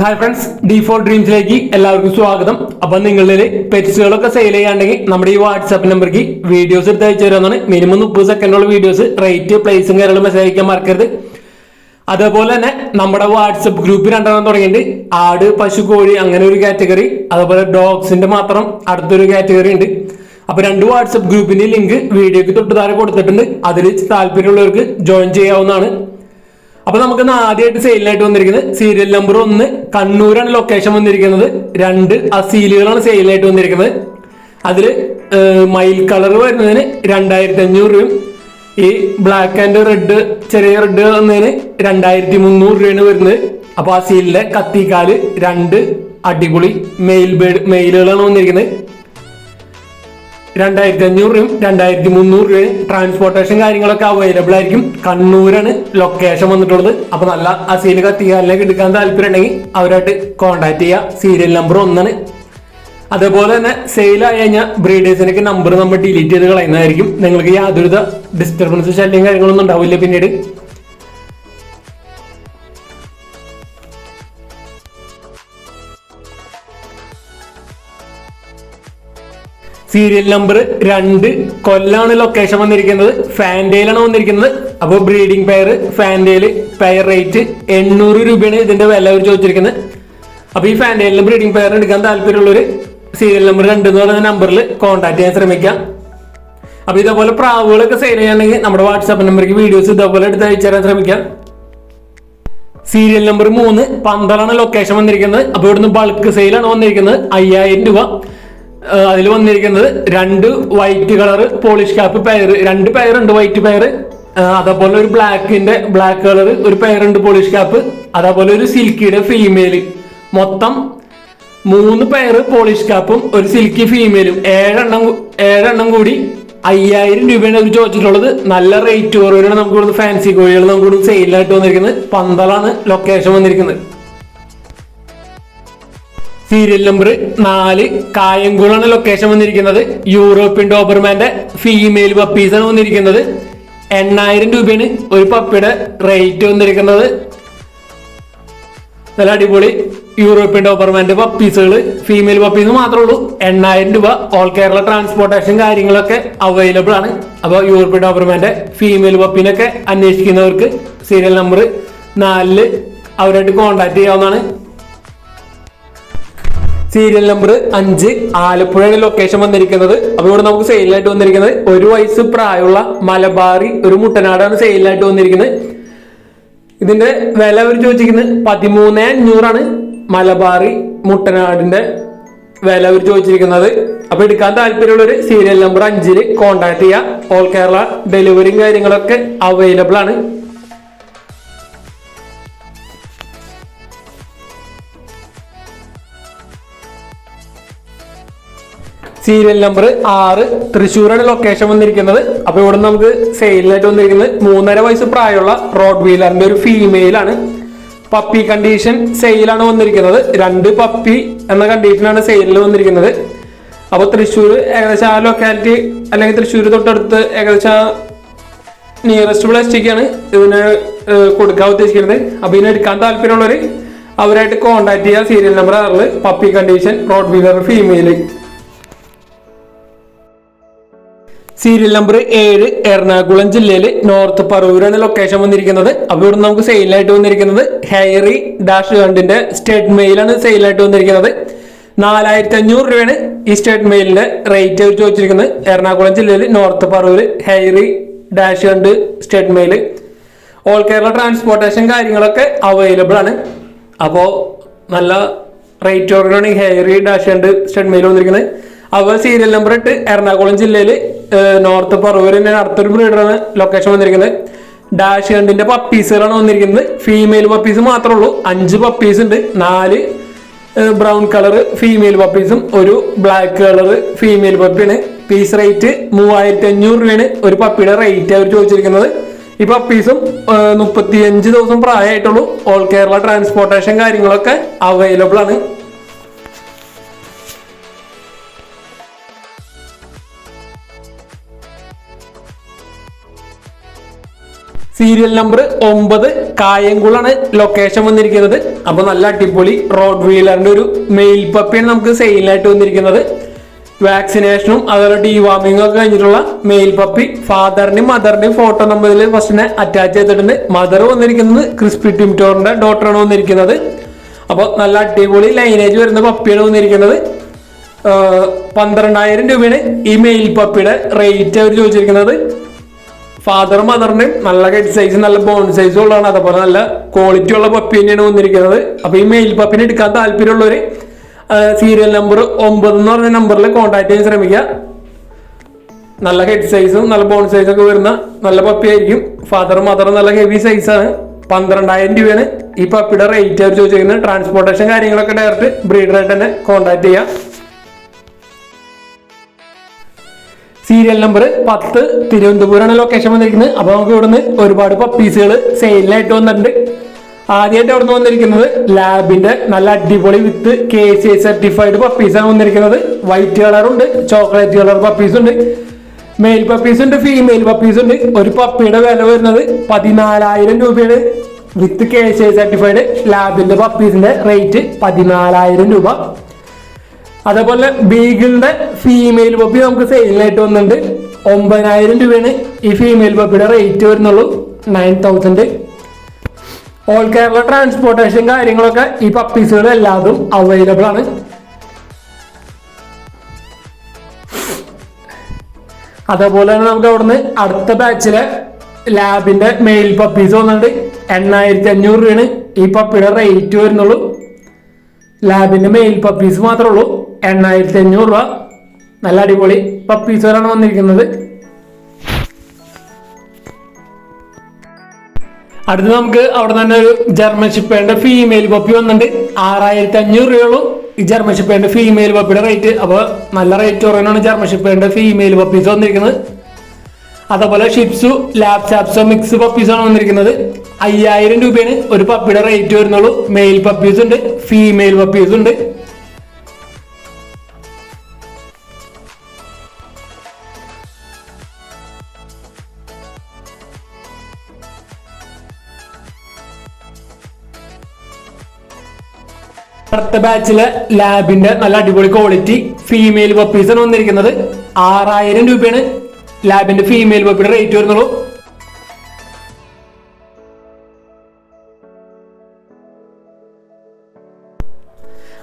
Hi friends D four ഡ്രീംസിലേക്ക് എല്ലാവർക്കും സ്വാഗതം. അപ്പൊ നിങ്ങളിൽ പെറ്റ്സുകളൊക്കെ സെയിൽ ചെയ്യാണ്ടെങ്കിൽ നമ്മുടെ ഈ വാട്സാപ്പ് നമ്പർക്ക് വീഡിയോസ് എടുത്ത് അയച്ചു തരാമെന്നാണ് മിനിമം മുപ്പത് സെക്കൻഡുള്ള വീഡിയോസ് റേറ്റ് പ്ലേസും കാര്യങ്ങളും മെസ്സേജ് അയക്കാൻ മറക്കരുത്. അതേപോലെ തന്നെ നമ്മുടെ വാട്സപ്പ് ഗ്രൂപ്പ് രണ്ടെണ്ണം തുടങ്ങിയിട്ടുണ്ട്. ആട് പശു കോഴി അങ്ങനെ ഒരു കാറ്റഗറി അതേപോലെ ഡോഗ്സിന്റെ മാത്രം അടുത്തൊരു കാറ്റഗറി ഉണ്ട്. അപ്പൊ രണ്ട് വാട്സപ്പ് ഗ്രൂപ്പിന്റെ ലിങ്ക് വീഡിയോക്ക് തൊട്ട് താഴെ കൊടുത്തിട്ടുണ്ട്. അതിൽ താല്പര്യമുള്ളവർക്ക് ജോയിൻ ചെയ്യാവുന്നതാണ്. അപ്പൊ നമുക്ക് ആദ്യമായിട്ട് സെയിലിനായിട്ട് വന്നിരിക്കുന്നത് സീരിയൽ നമ്പർ ഒന്ന് കണ്ണൂരാണ് ലൊക്കേഷൻ വന്നിരിക്കുന്നത്. രണ്ട് ആ സീലുകളാണ് സെയിലിനായിട്ട് വന്നിരിക്കുന്നത്. അതിൽ മയിൽ കളർ വരുന്നതിന് രണ്ടായിരത്തി അഞ്ഞൂറ് രൂപയും ഈ ബ്ലാക്ക് ആൻഡ് റെഡ് ചെറിയ റെഡ് വന്നതിന് രണ്ടായിരത്തി മുന്നൂറ് രൂപയാണ് വരുന്നത്. അപ്പൊ ആ സീലിലെ കത്തിക്കാൽ രണ്ട് അടിപൊളി മെയിൽ ബേഡ് മെയിലുകളാണ് വന്നിരിക്കുന്നത്. രണ്ടായിരത്തി അഞ്ഞൂറ് രൂപയും രണ്ടായിരത്തി മുന്നൂറ് രൂപയും ട്രാൻസ്പോർട്ടേഷൻ കാര്യങ്ങളൊക്കെ അവൈലബിൾ ആയിരിക്കും. കണ്ണൂരാണ് ലൊക്കേഷൻ വന്നിട്ടുള്ളത്. അപ്പൊ നല്ല അസീൽ കത്തിക്കാലിലേക്ക് എടുക്കാൻ താല്പര്യം ഉണ്ടെങ്കിൽ അവരായിട്ട് കോൺടാക്ട് ചെയ്യുക സീരിയൽ നമ്പർ ഒന്നാണ്. അതേപോലെ തന്നെ സെയിൽ ആയി കഴിഞ്ഞാൽ ബ്രീഡേഴ്സിനൊക്കെ നമ്പർ നമ്മൾ ഡിലീറ്റ് ചെയ്ത് കളയുന്നതായിരിക്കും. നിങ്ങൾക്ക് യാതൊരുവിധ ഡിസ്റ്റർബൻസ് ശല്യം കാര്യങ്ങളൊന്നും ഉണ്ടാവില്ല പിന്നീട്. സീരിയൽ നമ്പർ രണ്ട്. കൊല്ലാണ് ലൊക്കേഷൻ വന്നിരിക്കുന്നത്. ഫാൻഡേയിലാണ് വന്നിരിക്കുന്നത്. അപ്പോൾ breeding pair fantail pair rate എണ്ണൂറ് രൂപയാണ് ഇതിന്റെ വില അവർ ചോദിച്ചിരിക്കുന്നത്. അപ്പൊ ഈ ഫാൻഡേലിന് ബ്രീഡിംഗ് പെയർ എടുക്കാൻ താല്പര്യമുള്ളവർ സീരിയൽ നമ്പർ രണ്ട് എന്ന് പറയുന്ന നമ്പറിൽ കോൺടാക്ട് ചെയ്യാൻ ശ്രമിക്കാം. അപ്പൊ ഇതേപോലെ പ്രാവുകളൊക്കെ സെയിൽ ചെയ്യുകയാണെങ്കിൽ നമ്മുടെ വാട്സാപ്പ് നമ്പർക്ക് വീഡിയോസ് ഇതേപോലെ എടുത്ത് അയച്ചു തരാൻ ശ്രമിക്കാം. സീരിയൽ നമ്പർ മൂന്ന് പന്തളാണ് ലൊക്കേഷൻ വന്നിരിക്കുന്നത്. അപ്പൊ ഇവിടുന്ന് ബൾക്ക് സെയിലാണ് വന്നിരിക്കുന്നത്. അയ്യായിരം രൂപ. അതിൽ വന്നിരിക്കുന്നത് രണ്ട് white colour Polish cap pair രണ്ട് പെയർ ഉണ്ട് വൈറ്റ് പെയർ അതേപോലെ ഒരു ബ്ലാക്കിന്റെ ബ്ലാക്ക് കളർ ഒരു പെയർ ഉണ്ട് പോളിഷ് കാപ്പ് അതേപോലെ ഒരു സിൽക്കിയുടെ ഫീമെയിൽ മൊത്തം മൂന്ന് പെയർ പോളിഷ് കാപ്പും ഒരു സിൽക്കി ഫീമെയിലും ഏഴെണ്ണം ഏഴെണ്ണം കൂടി അയ്യായിരം രൂപയാണ് അവർ ചോദിച്ചിട്ടുള്ളത്. നല്ല റേറ്റ് കുറവിലാണ് നമുക്ക് ഇവിടുന്ന് ഫാൻസി കോഴികൾ നമുക്ക് ഇവിടുന്ന് സെയിലായിട്ട് വന്നിരിക്കുന്നത്. പന്തളാണ് ലൊക്കേഷൻ വന്നിരിക്കുന്നത്. സീരിയൽ നമ്പർ നാല് കായംകുളാണ് ലൊക്കേഷൻ വന്നിരിക്കുന്നത്. യൂറോപ്യൻ ഡോബർമാന്റെ ഫീമെയിൽ പപ്പീസ് ആണ് വന്നിരിക്കുന്നത്. എണ്ണായിരം രൂപയാണ് ഒരു പപ്പിയുടെ റേറ്റ് വന്നിരിക്കുന്നത്. നല്ല അടിപൊളി യൂറോപ്യൻ ഡോബർമാന്റെ പപ്പീസുകൾ ഫീമെയിൽ പപ്പീസ് മാത്രമേ ഉള്ളൂ. എണ്ണായിരം രൂപ ഓൾ കേരള ട്രാൻസ്പോർട്ടേഷൻ കാര്യങ്ങളൊക്കെ അവൈലബിൾ ആണ്. അപ്പോൾ യൂറോപ്യൻ ഡോബർമാന്റെ ഫീമെയിൽ പപ്പീനൊക്കെ അന്വേഷിക്കുന്നവർക്ക് സീരിയൽ നമ്പർ നാലിൽ അവരായിട്ട് കോൺടാക്ട് ചെയ്യാവുന്നതാണ്. സീരിയൽ നമ്പർ അഞ്ച് ആലപ്പുഴയുടെ ലൊക്കേഷൻ വന്നിരിക്കുന്നത്. അപ്പൊ ഇവിടെ നമുക്ക് സെയിലായിട്ട് വന്നിരിക്കുന്നത് ഒരു വയസ്സ് പ്രായമുള്ള മലബാറി ഒരു മുട്ടനാടാണ് സെയിലായിട്ട് വന്നിരിക്കുന്നത്. ഇതിന്റെ വില അവർ ചോദിച്ചിരിക്കുന്നത് പതിമൂന്ന് അഞ്ഞൂറാണ് മലബാറി മുട്ടനാടിന്റെ വില അവർ ചോദിച്ചിരിക്കുന്നത്. അപ്പൊ എടുക്കാൻ താല്പര്യമുള്ളൊരു സീരിയൽ നമ്പർ അഞ്ചിൽ കോൺടാക്ട് ചെയ്യുക ഓൾ കേരള ഡെലിവറിയും കാര്യങ്ങളൊക്കെ അവൈലബിൾ ആണ്. സീരിയൽ നമ്പർ ആറ് തൃശ്ശൂരാണ് ലൊക്കേഷൻ വന്നിരിക്കുന്നത്. അപ്പൊ ഇവിടെ നമുക്ക് സെയിലിനായിട്ട് വന്നിരിക്കുന്നത് മൂന്നര വയസ്സ് പ്രായമുള്ള റോഡ് വീലറിന്റെ ഒരു ഫീമെയിൽ ആണ്. പപ്പി കണ്ടീഷൻ സെയിലാണ് വന്നിരിക്കുന്നത്. രണ്ട് പപ്പി എന്ന കണ്ടീഷനാണ് സെയിലിൽ വന്നിരിക്കുന്നത്. അപ്പൊ തൃശ്ശൂർ ഏകദേശം ആ ലൊക്കാലിറ്റി അല്ലെങ്കിൽ തൃശ്ശൂർ തൊട്ടടുത്ത് ഏകദേശം നിയറസ്റ്റ് പ്ലാസ്റ്റിക്കാണ് ഇതിന് കൊടുക്കാൻ ഉദ്ദേശിക്കുന്നത്. അപ്പൊ ഇതിന് എടുക്കാൻ താല്പര്യമുള്ളവർ അവരായിട്ട് കോൺടാക്ട് ചെയ്യുക സീരിയൽ നമ്പർ ആറിൽ puppy condition Rottweiler female serial number ഏഴ് എറണാകുളം ജില്ലയിൽ നോർത്ത് പറവൂരാണ് ലൊക്കേഷൻ വന്നിരിക്കുന്നത്. അപ്പോൾ ഇവിടെ നമുക്ക് സെയിലായിട്ട് വന്നിരിക്കുന്നത് ഹെയറി ഡാഷ് കണ്ടിന്റെ സ്റ്റേറ്റ് മെയിലാണ് സെയിലായിട്ട് വന്നിരിക്കുന്നത്. നാലായിരത്തി അഞ്ഞൂറ് രൂപയാണ് ഈ സ്റ്റേറ്റ് മെയിലിന്റെ റേറ്റ് അവർ ചോദിച്ചിരിക്കുന്നത് എറണാകുളം ജില്ലയിൽ north Paravur hairy dachshund state male all Kerala transportation കാര്യങ്ങളൊക്കെ അവൈലബിൾ ആണ്. അപ്പോൾ നല്ല റേറ്റ് ഓർഡറാണ് hairy dachshund state male വന്നിരിക്കുന്നത്. അപ്പോൾ സീരിയൽ നമ്പർ ഇട്ട് എറണാകുളം ജില്ലയിൽ നോർത്ത് പറവൂരിന്റെ അടുത്തൊരു ബ്രീഡറാണ് ലൊക്കേഷൻ വന്നിരിക്കുന്നത്. ഡാഷ് ഹണ്ടിന്റെ പപ്പീസുകളാണ് വന്നിരിക്കുന്നത്. ഫീമെയിൽ പപ്പീസ് മാത്രമേ ഉള്ളൂ അഞ്ച് പപ്പീസ് ഉണ്ട്. നാല് ബ്രൗൺ കളർ ഫീമെയിൽ പപ്പീസും ഒരു ബ്ലാക്ക് കളർ ഫീമെയിൽ പപ്പിയാണ് പീസ് റേറ്റ് മൂവായിരത്തി അഞ്ഞൂറ് രൂപയാണ്. ഒരു പപ്പിയുടെ റേറ്റ് അവർ ചോദിച്ചിരിക്കുന്നത്. ഈ പപ്പീസും മുപ്പത്തിയഞ്ച് ദിവസം പ്രായമായിട്ടുള്ളൂ. ഓൾ കേരള ട്രാൻസ്പോർട്ടേഷൻ കാര്യങ്ങളൊക്കെ അവൈലബിൾ ആണ്. സീരിയൽ നമ്പർ ഒമ്പത് കായംകുളാണ് ലൊക്കേഷൻ വന്നിരിക്കുന്നത്. അപ്പൊ നല്ല അടിപൊളി റോഡ് വീലറിന്റെ ഒരു മെയിൽ പപ്പിയാണ് നമുക്ക് സെയിലായിട്ട് വന്നിരിക്കുന്നത്. വാക്സിനേഷനും അതുപോലെ ഡിവാമിങ്ങും ഒക്കെ കഴിഞ്ഞിട്ടുള്ള മെയിൽ പപ്പി ഫാദറിന്റെയും മദറിന്റെയും ഫോട്ടോ നമ്മൾ ഇതിൽ ഫസ്റ്റിനെ അറ്റാച്ച് ചെയ്തിട്ടുണ്ട്. മദർ വന്നിരിക്കുന്നത് ക്രിസ്പി ടിംറ്റോറിന്റെ ഡോട്ടറാണ് വന്നിരിക്കുന്നത്. അപ്പോൾ നല്ല അടിപൊളി ലൈനേജ് വരുന്ന പപ്പിയാണ് വന്നിരിക്കുന്നത്. പന്ത്രണ്ടായിരം രൂപയാണ് ഈ മെയിൽ പപ്പിയുടെ റേറ്റ് അവർ ചോദിച്ചിരിക്കുന്നത്. ഫാദറും മദറിന് നല്ല ഹെഡ് സൈസ് നല്ല ബോൺ സൈസ് ഉള്ളതാണ്. അതുപോലെ നല്ല ക്വാളിറ്റി ഉള്ള പപ്പി തന്നെയാണ് വന്നിരിക്കുന്നത്. അപ്പൊ ഈ മെയിൽ പപ്പിനെ എടുക്കാൻ താല്പര്യമുള്ളവര് സീരിയൽ നമ്പർ ഒമ്പത് എന്ന് പറഞ്ഞ നമ്പറിൽ കോൺടാക്ട് ചെയ്യാൻ ശ്രമിക്കുക. നല്ല ഹെഡ് സൈസും നല്ല ബോൺ സൈസും ഒക്കെ വരുന്ന നല്ല പപ്പി ആയിരിക്കും. ഫാദറും മദറും നല്ല ഹെവി സൈസാണ് പന്ത്രണ്ടായിരം രൂപയാണ് ഈ പപ്പിയുടെ റേറ്റ് അവർ ചോദിച്ചിരിക്കുന്നത് ട്രാൻസ്പോർട്ടേഷൻ കാര്യങ്ങളൊക്കെ ഡയറക്റ്റ് ബ്രീഡറായിട്ട് തന്നെ കോൺടാക്ട് ചെയ്യാം. സീരിയൽ നമ്പർ പത്ത് തിരുവനന്തപുരമാണ് ലൊക്കേഷൻ വന്നിരിക്കുന്നത്. അപ്പൊ നമുക്ക് ഇവിടുന്ന് ഒരുപാട് പപ്പീസുകൾ സെയിലിനായിട്ട് വന്നിട്ടുണ്ട്. ആദ്യമായിട്ട് അവിടുന്ന് വന്നിരിക്കുന്നത് ലാബിന്റെ നല്ല അടിപൊളി വിത്ത് കെ സി സർട്ടിഫൈഡ് പപ്പീസാണ് വന്നിരിക്കുന്നത്. വൈറ്റ് കളർ ഉണ്ട് ചോക്ലേറ്റ് കളർ പപ്പീസ് ഉണ്ട്. മെയിൽ പപ്പീസ് ഉണ്ട് ഫീമെയിൽ പപ്പീസ് ഉണ്ട്. ഒരു പപ്പിയുടെ വില വരുന്നത് പതിനാലായിരം രൂപയാണ്. വിത്ത് കെ സി സർട്ടിഫൈഡ് ലാബിന്റെ പപ്പീസിന്റെ റേറ്റ് പതിനാലായിരം രൂപ. അതേപോലെ ബീഗിളിന്റെ ഫീമെയിൽ പപ്പി നമുക്ക് സെയിലിനായിട്ട് വന്നിട്ടുണ്ട്. ഒമ്പതിനായിരം രൂപയാണ് ഈ ഫീമെയിൽ പപ്പിയുടെ റേറ്റ് വരുന്നുള്ളൂ. Nine thousand all Kerala transportation കാര്യങ്ങളൊക്കെ ഈ പപ്പീസുകൾ എല്ലാതും അവൈലബിൾ ആണ്. അതേപോലെ തന്നെ നമുക്ക് അവിടുന്ന് അടുത്ത ബാച്ചിലെ ലാബിന്റെ മെയിൽ പപ്പീസ് വന്നിട്ടുണ്ട്. എണ്ണായിരത്തി അഞ്ഞൂറ് രൂപയാണ് ഈ പപ്പിയുടെ റേറ്റ് വരുന്നുള്ളൂ. ലാബിന്റെ മെയിൽ പപ്പീസ് മാത്രമേ ഉള്ളൂ. എണ്ണായിരത്തി അഞ്ഞൂറ് രൂപ. നല്ല അടിപൊളി പപ്പീസുകളാണ് വന്നിരിക്കുന്നത്. അടുത്ത് നമുക്ക് അവിടെ തന്നെ ഒരു ജർമ്മൻ ഷിപ്പേന്റെ ഫീമെയിൽ പപ്പി വന്നിട്ടുണ്ട്. ആറായിരത്തി അഞ്ഞൂറ് രൂപയുള്ളൂ ഈ ജർമ്മൻ ഷിപ്പേന്റെ ഫീമെയിൽ പപ്പിയുടെ റേറ്റ് അപ്പോൾ നല്ല റേറ്റ് കുറവാണ് ജർമ്മൻ ഷിപ്പേന്റെ ഫീമെയിൽ പപ്പീസ് വന്നിരിക്കുന്നത്. അതേപോലെ ഷിപ്സു ലാബ് ചാപ്സോ മിക്സ് പപ്പീസാണ് വന്നിരിക്കുന്നത്. അയ്യായിരം രൂപയാണ് ഒരു പപ്പിയുടെ റേറ്റ് വരുന്നുള്ളൂ. മെയിൽ പപ്പീസ് ഉണ്ട് ഫീമെയിൽ പപ്പീസ് ഉണ്ട്. അടുത്ത ബാച്ചിലെ ലാബിന്റെ നല്ല അടിപൊളി ക്വാളിറ്റി ഫീമെയിൽ പപ്പീസ് ആണ് വന്നിരിക്കുന്നത്. ആറായിരം രൂപയാണ് ലാബിന്റെ ഫീമെയിൽ പപ്പിയുടെ റേറ്റ് വരുന്നുള്ളൂ.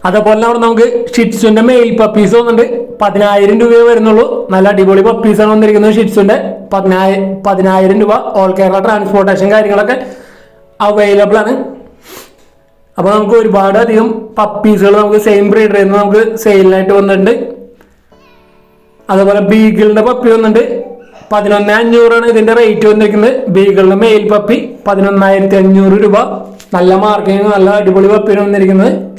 അതേപോലെ അവിടെ നമുക്ക് ഷിറ്റ്സുന്റെ മെയിൽ പപ്പീസ് വന്നിട്ടുണ്ട്. പതിനായിരം രൂപയെ വരുന്നുള്ളൂ. നല്ല അടിപൊളി പപ്പീസ് ആണ് വന്നിരിക്കുന്നത് ഷിറ്റ്സുന്റെ പതിനായിരം പതിനായിരം രൂപ ഓൾ കേരള ട്രാൻസ്പോർട്ടേഷൻ കാര്യങ്ങളൊക്കെ അവൈലബിൾ ആണ്. അപ്പൊ നമുക്ക് ഒരുപാട് അധികം പപ്പീസുകൾ നമുക്ക് സെയിം ബ്രീഡറിൽ നിന്ന് നമുക്ക് സെയിലിനായിട്ട് വന്നിട്ടുണ്ട്. അതേപോലെ ബീഗിളിന്റെ പപ്പി വന്നിട്ടുണ്ട്. പതിനൊന്ന് അഞ്ഞൂറാണ് ഇതിന്റെ റേറ്റ് വന്നിരിക്കുന്നത്. ബീഗിളിന്റെ മെയിൽ പപ്പി പതിനൊന്നായിരത്തി അഞ്ഞൂറ് രൂപ. നല്ല മാർക്കിങ് നല്ല അടിപൊളി പപ്പിയാണ് വന്നിരിക്കുന്നത്.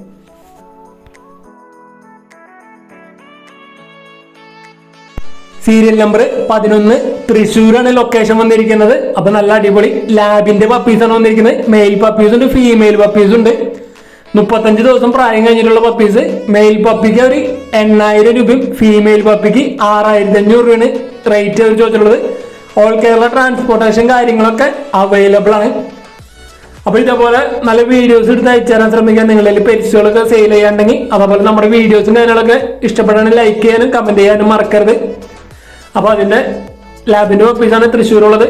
സീരിയൽ നമ്പർ പതിനൊന്ന്. തൃശ്ശൂരാണ് ലൊക്കേഷൻ വന്നിരിക്കുന്നത്. അപ്പൊ നല്ല അടിപൊളി ലാബിന്റെ പപ്പീസ് ആണ് വന്നിരിക്കുന്നത്. മെയിൽ പപ്പീസ് ഉണ്ട് ഫീമെയിൽ പപ്പീസ് ഉണ്ട്. മുപ്പത്തഞ്ച് ദിവസം പ്രായം കഴിഞ്ഞിട്ടുള്ള പപ്പീസ് മെയിൽ പപ്പിക്ക് ഒരു എണ്ണായിരം രൂപയും ഫീമെയിൽ പപ്പിക്ക് ആറായിരത്തി അഞ്ഞൂറ് രൂപയാണ് റേറ്റ് അവർ ചോദിച്ചിട്ടുള്ളത്. ഓൾ കേരള ട്രാൻസ്പോർട്ടേഷൻ കാര്യങ്ങളൊക്കെ അവൈലബിൾ ആണ്. അപ്പൊ ഇതേപോലെ നല്ല വീഡിയോസ് എടുത്ത് അയച്ചു തരാൻ ശ്രമിക്കാൻ നിങ്ങളിൽ പെരിച്ചുകളൊക്കെ സെയിൽ ചെയ്യാണ്ടെങ്കിൽ അതേപോലെ നമ്മുടെ വീഡിയോസും കാര്യങ്ങളൊക്കെ ഇഷ്ടപ്പെടാനും ലൈക്ക് ചെയ്യാനും കമന്റ് ചെയ്യാനും മറക്കരുത്. അപ്പോൾ അതിന്റെ ലാബിന്റെ ഓഫീസാണ് തൃശ്ശൂരുള്ളത്.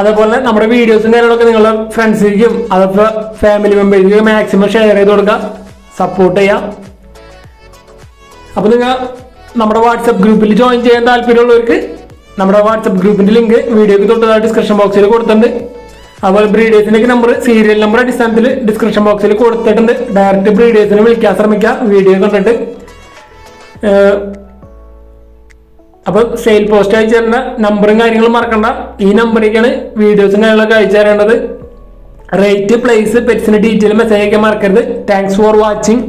അതേപോലെ നമ്മുടെ വീഡിയോസും കാര്യങ്ങളൊക്കെ നിങ്ങളുടെ ഫ്രണ്ട്സിലേക്കും അതൊക്കെ ഫാമിലി മെമ്പേഴ്സിനും മാക്സിമം ഷെയർ ചെയ്ത് കൊടുക്കുക. സപ്പോർട്ട് ചെയ്യാം അപ്പോൾ നിങ്ങൾ നമ്മുടെ വാട്സപ്പ് ഗ്രൂപ്പിൽ ജോയിൻ ചെയ്യാൻ താല്പര്യമുള്ളവർക്ക് നമ്മുടെ വാട്സപ്പ് ഗ്രൂപ്പിന്റെ ലിങ്ക് വീഡിയോക്ക് തൊട്ടതായി ഡിസ്ക്രിപ്ഷൻ ബോക്സിൽ കൊടുത്തിട്ടുണ്ട്. അതുപോലെ ബ്രീഡേഴ്സിന്റെ നമ്പർ സീരിയൽ നമ്പർ അടിസ്ഥാനത്തിൽ ഡിസ്ക്രിപ്ഷൻ ബോക്സിൽ കൊടുത്തിട്ടുണ്ട്. ഡയറക്റ്റ് ബ്രീഡേഴ്സിനെ വിളിക്കാൻ ശ്രമിക്കുക. വീഡിയോ കണ്ടിട്ട്. അപ്പൊ സെയിൽ പോസ്റ്റ് അയച്ചു തരുന്ന നമ്പറും കാര്യങ്ങളും മറക്കണ്ട. ഈ നമ്പറിലേക്കാണ് വീഡിയോസും കാര്യങ്ങളൊക്കെ അയച്ചു തരേണ്ടത്. റേറ്റ് പ്ലേസ് പെറ്റ്സിന്റെ ഡീറ്റെയിൽ മെസ്സേജ് അയക്കാൻ മറക്കരുത്. Thanks for watching